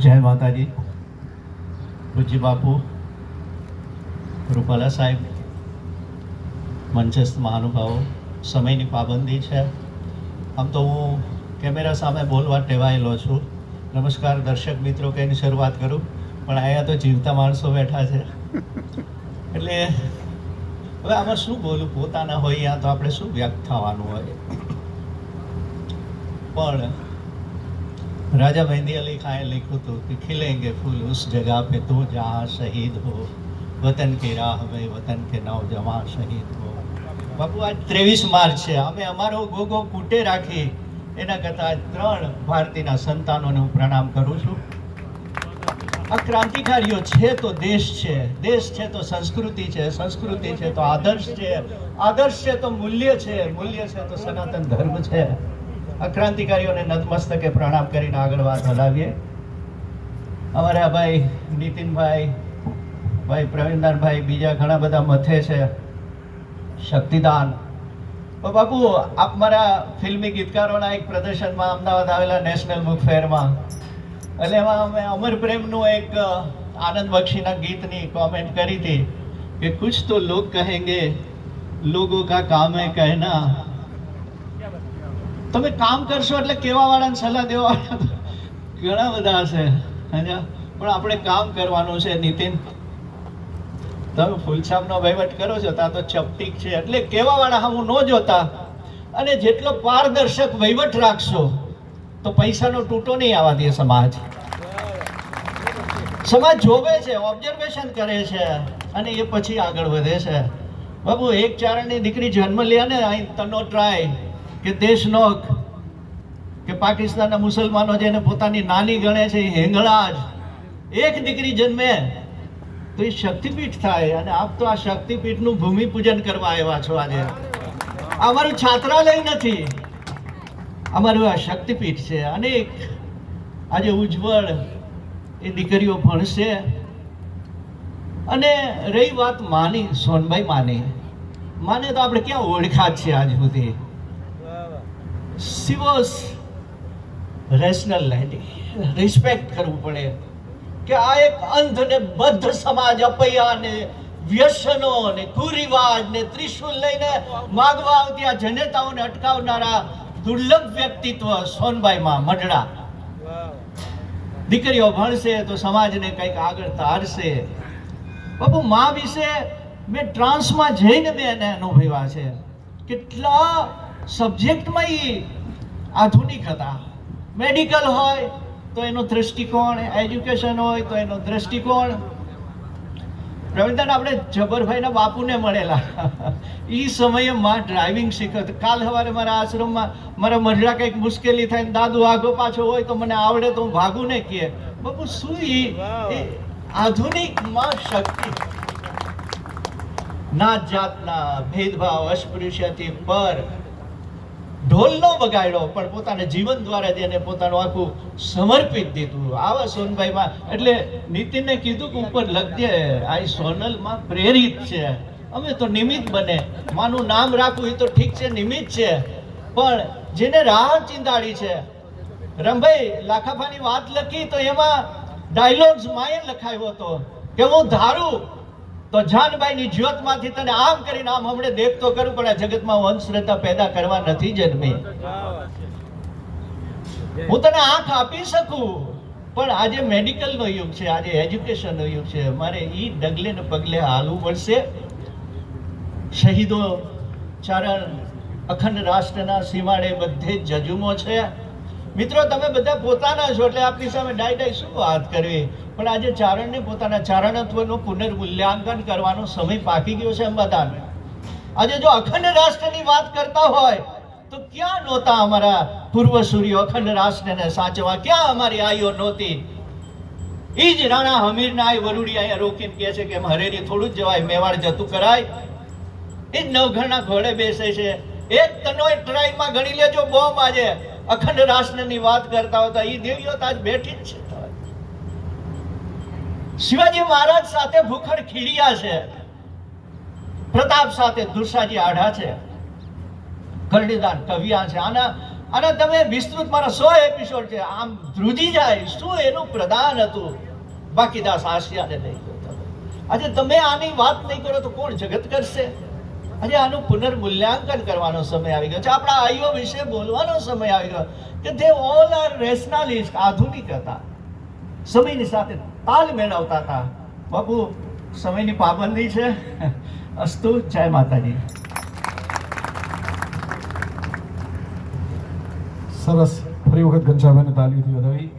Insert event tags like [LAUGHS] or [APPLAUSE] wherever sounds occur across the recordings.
જય માતાજી. પૂજ્ય બાપુ, રૂપાલા સાહેબ, મંચસ્થ મહાનુભાવો, સમયની પાબંદી છે. આમ તો હું કેમેરા સામે બોલવા ટેવાયેલો છું. નમસ્કાર દર્શક મિત્રો કહીને શરૂઆત કરું? પણ અહીંયા તો જીવતા માણસો બેઠા છે. એટલે હવે આમાં શું બોલું? પોતાના હોય, યા તો આપણે શું વ્યક્ત થવાનું હોય? પણ राजा मेहंदी अली खान लिखो तो कि खिलेंगे फूल उस जगह पे तू जहाँ शहीद हो वतन की राह में वतन के नौजवान शहीद हो બાપુ આજ ત્રેવીસ માર્ચ છે અમે અમારો ગોગો કૂટે રાખી એના કરતાં આજ ત્રણ ભારતીના સંતાનોને હું પ્રણામ કરું છું આ ક્રાંતિકારીઓ છે તો દેશ છે દેશ છે તો સંસ્કૃતિ છે સંસ્કૃતિ છે તો આદર્શ છે આદર્શ છે તો મૂલ્ય છે મૂલ્ય છે તો સનાતન ધર્મ છે આ ક્રાંતિકારીઓને નતમસ્તકે પ્રણામ કરીને આગળ વાત હલાવીએ. અમારા ભાઈ નીતિનભાઈ, ભાઈ પ્રવીણદાનભાઈ, બીજા ઘણા બધા મથે છે. શક્તિદાન. બાપુ, આપ મારા ફિલ્મી ગીતકારોના એક પ્રદર્શનમાં અમદાવાદ આવેલા નેશનલ બુક ફેરમાં. એટલે એમાં અમે અમર પ્રેમનું એક આનંદ બક્ષીના ગીતની કોમેન્ટ કરી હતી કે, કુછ તો લોગ કહેંગે, લોગો કા કામ કહેના. તમે કામ કરશો એટલે કેવા વાળાને સલાહ દેવા ઘણા બધા હશે સમજ્યા? પણ આપણે કામ કરવાનું છે, નીતિન. તમે ફૂલછાપનો વહીવટ કરો છો, તા તો ચપટીક છે. એટલે કેવા વાળા હું ન જોતા. અને જેટલો પારદર્શક વહીવટ રાખશો, તો પૈસાનો તૂટો નહીં આવવા દે સમાજ. સમાજ જોવે છે ઓબ્ઝર્વેશન કરે છે, અને એ પછી આગળ વધે છે. બાબુ, એક ચારણની દીકરી જન્મ લે ને, અહીં તનો ટ્રાય કે દેશનો કે પાકિસ્તાનના મુસલમાનો જેને પોતાની નાની ગણે છે એ હેંગળા જ. એક દીકરી જન્મે તો એ શક્તિપીઠ થાય અને આપ તો આ શક્તિપીઠનું ભૂમિ પૂજન કરવા આવ્યા છો આજે. અમારું છાત્રાલય નથી. અમારું આ શક્તિપીઠ છે. અનેક આજે ઉજ્જવળ એ દીકરીઓ ભણશે. અને રહી વાત માની સોનભાઈ માની. માને તો આપણે ક્યાં ઓળખાત છે આજ સુધી? She was rational lady respect કરવું પડે. કે આ એક અંધ ને બદ્ધ સમાજ અપૈયાને વ્યસનો ને કુરિવાજ ને ત્રિશુલ લઈને માગવા આવતી આ જનેતાઓને અટકાવનારા દુર્લભ વ્યક્તિત્વ સોનબાઈમાં મઢડા. દીકરીઓ ભણશે તો સમાજને કંઈક આગળ તારશે. બાપુ, મા વિશે મેં ટ્રાન્સમાં જઈને મેં એને અનુભવ્યા છે. કેટલા સબ્જેક્ટમાં એ આધુનિક હતા. મેડિકલ હોય તો એનો દ્રષ્ટિકોણ એજ્યુકેશન હોય તો એનો દ્રષ્ટિકોણ. પ્રવીણદાન આપણે જબરભાઈના બાપુને મળેલા. [LAUGHS] એ સમયે માં ડ્રાઇવિંગ શીખત કાલ સવારે મારા આશ્રમમાં મારા મઢડા કંઈક મુશ્કેલી થાય ને દાદુ આગો પાછો હોય તો મને આવડે તો હું ભાગું ને કહે બાપુ શું એ આધુનિકમાં શક્તિ. ના જાતના ભેદભાવ અસ્પૃશ્યથી પર ઢોલ નો વગાડ્યો, પણ પોતાના જીવન દ્વારા તેને પોતાનું આખું સમર્પિત દીધું. આવા સોનભાઈમાં, એટલે નીતિનને કીધું કે ઉપર લખજે આ સોનલમાં પ્રેરિત છે. અમે તો નિમિત્ત બને. માનું નામ રાખવું એ તો ઠીક છે, નિમિત્ત છે. પણ જેને રાહ ચિંતાડી છે, રમભાઈ, લાખાભાની વાત લખી તો એમાં ડાયલોગ્સ માએ લખાયો હતો. કે હું ધારું તો જાનબાઈની જ્યોતમાંથી તને આમ કરીને આમ હમણે દેખતો કરું, પણ આ જગતમાં હું અંધશ્રદ્ધા પેદા કરવા નથી જન્મી. હું તને આંખ આપી શકું, પણ આજે મેડિકલનો યુગ છે, આજે એજ્યુકેશનનો યુગ છે. મારે ઈ ડગલે ને પગલે હાલવું પડશે. શહીદો ચારણ અખંડ રાષ્ટ્રના સીમાડે બધે જજુમો છે. મિત્રો, તમે બધા પોતાના છો એટલે આપની સામે ડાય ડાય શું વાત કરવી? પણ આજે ચારણને પોતાના ચારણત્વનું પુનર્મૂલ્યાંકન કરવાનો સમય પાકી ગયો છે અંબાદાન આજે જો અખંડ રાષ્ટ્રની વાત કરતા હોય, તો ક્યાં નહોતા અમારા પૂર્વસૂરીઓ અખંડ રાષ્ટ્રને સાચવા ક્યાં અમારી આઈઓ નહોતી? એ જ રાણા હમીરના આઈ વરુડી અહીંયા રોકીને કહે છે કે હરેરી થોડું જ જવાય, મેવાડ જતું કરાય. એ જ નવઘરના ઘોડે બેસે છે. એક તનોય ટ્રાઈમાં ગણી લેજો બોમ્બ આજે. અખંડ રાષ્ટ્રની વાત કરતા હતા એ દેવીઓ આજ બેઠી જ છે. શિવાજી મહારાજ સાથે ભૂખડ ખીડિયા છે. પ્રતાપ સાથે દુર્સાજી આઢા છે. કરણીદાન કવિયા છે. આના અને તમે વિસ્તૃત મારા સો એપિસોડ છે. આમ ધ્રુજી જાય, શું એનું પ્રદાન હતું? બાકી દાસ આશિયાને નહીં આજે તમે આની વાત નહીં કરો તો કોણ જગત કરશે? આજે આનું પુનર્મૂલ્યાંકન કરવાનો સમય આવી ગયો છે. આપણા આઈઓ વિશે બોલવાનો સમય આવી ગયો કે જે ઓલ આર રેશનાલિસ્ટ આધુનિક હતા સમયની સાથે તાલ મેળવતા હતા. બાપુ, સમયની પાબંદી છે. અસ્તુ, જય માતાજી. સરસ. ફરી વખત ઘનશ્યામભાઈને તાલીઓથી વધાવી.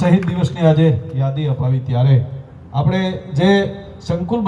શહીદ દિવસની આજે યાદી અપાવી ત્યારે. આપણે જે સંકુલ